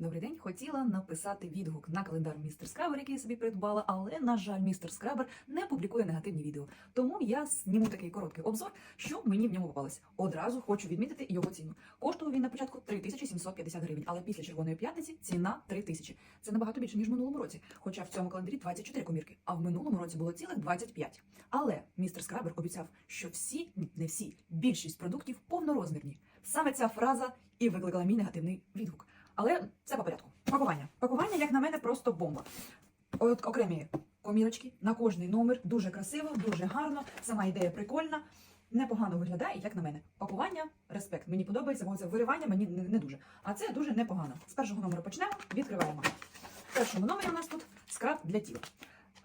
Добрий день. Хотіла написати відгук на календар містер Скрабер, який я собі придбала, але на жаль, містер Скрабер не публікує негативні відео. Тому я зніму такий короткий обзор, що мені в ньому попалось. Одразу хочу відмітити його ціну. Коштував він на початку 3750 гривень, але після червоної п'ятниці ціна 3000. Це набагато більше ніж в минулому році. Хоча в цьому календарі 24 комірки, а в минулому році було цілих 25. Але містер Скрабер обіцяв, що всі, не всі, більшість продуктів повнорозмірні. Саме ця фраза і викликала мій негативний відгук. Але це по порядку. Пакування. Пакування, як на мене, просто бомба. От окремі комірочки на кожний номер дуже красиво, дуже гарно. Сама ідея прикольна, непогано виглядає, як на мене. Пакування, респект. Мені подобається, бо це виривання мені не, дуже. А це дуже непогано. З першого номеру почнемо, відкриваємо. В першому номері у нас тут скраб для тіла.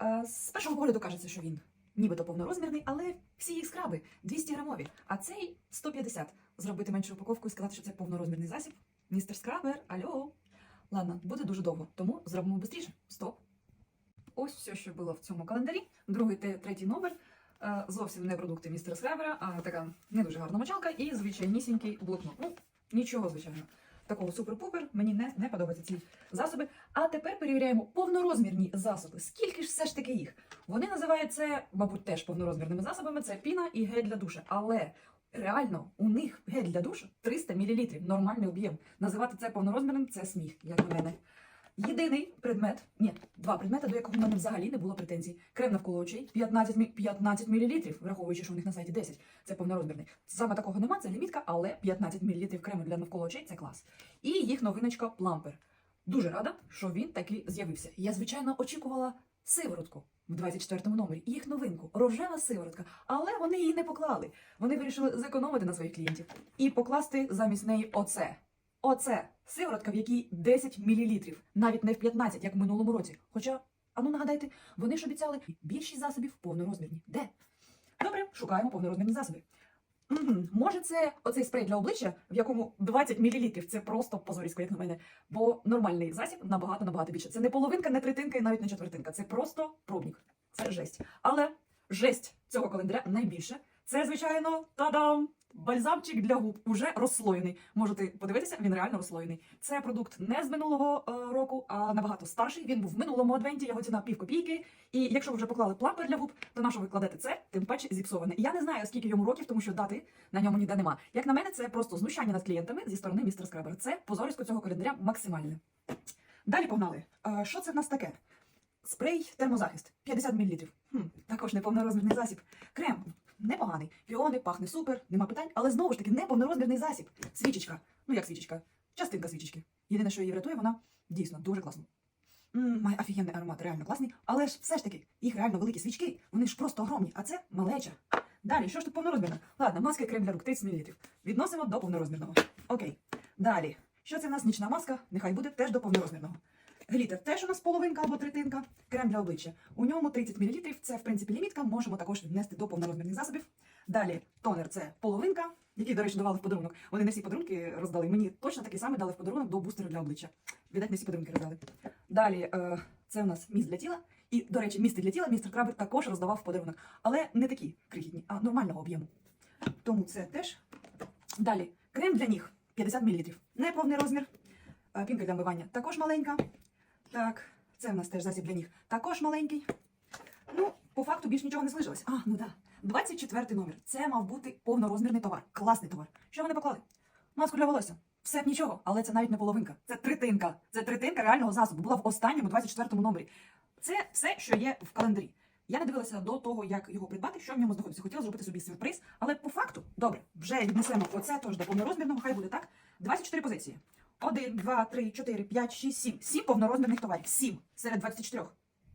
Е, З першого погляду кажеться, що він нібито повнорозмірний, але всі їх скраби 200 грамові, а цей 150. Зробити меншу упаковку і сказати, що це повнорозмірний засіб. Містер Скрабер, алло. Ладно, буде дуже довго, тому зробимо швидше. Стоп. Ось все, що було в цьому календарі. Другий та третій номер. Е, Зовсім не продукти містера Скрабера, а така не дуже гарна мочалка і звичайнісінький блокнот. Ну, нічого, звичайно. Такого супер-пупер мені не, не подобаються ці засоби. А тепер перевіряємо повнорозмірні засоби. Скільки ж все ж таки їх? Вони називають це, мабуть, теж повнорозмірними засобами. Це піна і гель для душа. Але реально у них гель для душу 300 мл, нормальний об'єм. Називати це повнорозмірним це сміх, як на мене. Єдиний предмет, ні, два предмети, до якого в мене взагалі не було претензій. Крем навколо очей 15, 15 мл, враховуючи, що у них на сайті 10, це повнорозмірний. Саме такого нема, це лімітка, але 15 мл крему для навколо очей це клас. І їх новиночка Плампер. Дуже рада, що він таки з'явився. Я, звичайно, очікувала сиворотку в 24-му номері, їх новинку, рожева сиворотка, але вони її не поклали. Вони вирішили зекономити на своїх клієнтів і покласти замість неї оце. Оце сиворотка, в якій 10 мл, навіть не в 15, як в минулому році. Хоча, ану нагадайте, вони ж обіцяли більшість засобів повнорозмірні. Де? Добре, шукаємо повнорозмірні засоби. Може, це оцей спрей для обличчя, в якому 20 мл. Це просто позорісько, як на мене. Бо нормальний засіб набагато набагато більше. Це не половинка, не третинка і навіть не четвертинка. Це просто пробник. Це жесть. Але жесть цього календаря найбільше. Це, звичайно, та-дам! Бальзамчик для губ уже розслоєний. Можете подивитися, він реально розслоєний. Це продукт не з минулого е, року, а набагато старший. Він був в минулому адвенті, його ціна пів копійки. І якщо ви вже поклали плампер для губ, то на що ви кладете це, тим паче зіпсоване. Я не знаю, скільки йому років, тому що дати на ньому ніде нема. Як на мене, це просто знущання над клієнтами зі сторони містера Скрабера. Це позорисько цього календаря максимальне. Далі погнали. Е, Що це в нас таке? Спрей термозахист 50 мл. Хм, також неповнорозмірний засіб. Крем непоганий. Фіони, пахне супер, нема питань, але знову ж таки неповнорозмірний засіб. Свічечка. Ну як свічечка? Частинка свічечки. Єдине, що її врятує, вона дійсно дуже класна. Має офігенний аромат, реально класний. Але ж все ж таки, їх реально великі свічки, вони ж просто огромні, а це малеча. Далі, що ж тут повнорозмірно? Ладно, маска крем для рук 30 мл. Відносимо до повнорозмірного. Окей. Далі. Що це в нас нічна маска? Нехай буде теж до повнорозмірного. Глітер теж у нас половинка або третинка. Крем для обличчя. У ньому 30 мл. Це, в принципі, лімітка. Можемо також віднести до повнорозмірних засобів. Далі тонер це половинка, який, до речі, давали в подарунок. Вони не всі подарунки роздали. Мені точно такий самий дали в подарунок до бустера для обличчя. Віддать не всі подарунки роздали. Далі е, це у нас міст для тіла. І, до речі, місти для тіла містер Крабер також роздавав в подарунок. Але не такі крихітні, а нормального об'єму. Тому це теж. Далі крем для ніг 50 мл. Не повний розмір. Е, Пінка для вмивання також маленька. Так, це в нас теж засіб для ніг. Також маленький. Ну, по факту більш нічого не залишилось. А, ну так. 24 номер. Це мав бути повнорозмірний товар. Класний товар. Що вони поклали? Маску для волосся. Все б нічого, але це навіть не половинка. Це третинка. Це третинка реального засобу. Була в останньому 24 номері. Це все, що є в календарі. Я не дивилася до того, як його придбати, що в ньому знаходиться. Хотіла зробити собі сюрприз, але по факту, добре, вже віднесемо оце тож до повнорозмірного, хай буде так. 24 позиції. 1, 2, 3, 4, 5, 6, 7. 7 повнорозмірних товарів. 7 серед 24.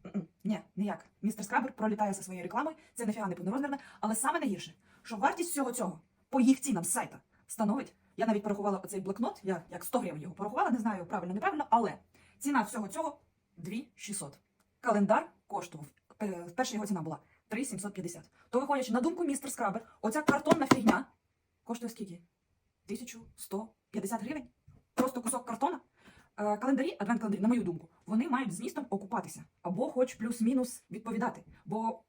М-м, Ні, ніяк. Містер Скрабер пролітає зі своєю рекламою. Це нафіга не повнорозмірне, але саме найгірше, що вартість всього цього по їх цінам з сайта становить. Я навіть порахувала оцей блокнот, я як 100 гривень його порахувала, не знаю правильно, неправильно, але ціна всього цього 2600. Календар коштував. е, Перша його ціна була 3750. То виходячи, на думку містер Скрабер, оця картонна фігня коштує скільки? 1150 гривень? Просто кусок картона? Е, Календарі, адвент-календарі, на мою думку, вони мають змістом окупатися або хоч плюс-мінус відповідати. Бо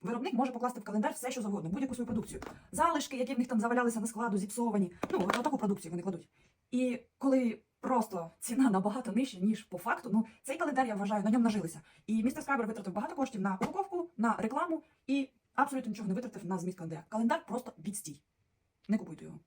виробник може покласти в календар все, що завгодно, будь-яку свою продукцію. Залишки, які в них там завалялися на складу, зіпсовані. Ну, от таку продукцію вони кладуть. І коли просто ціна набагато нижча, ніж по факту. Ну, цей календар, я вважаю, на ньому нажилися. І містер Скрабер витратив багато коштів на упаковку, на рекламу і абсолютно нічого не витратив на зміст календаря. Календар просто відстій. Не купуйте його.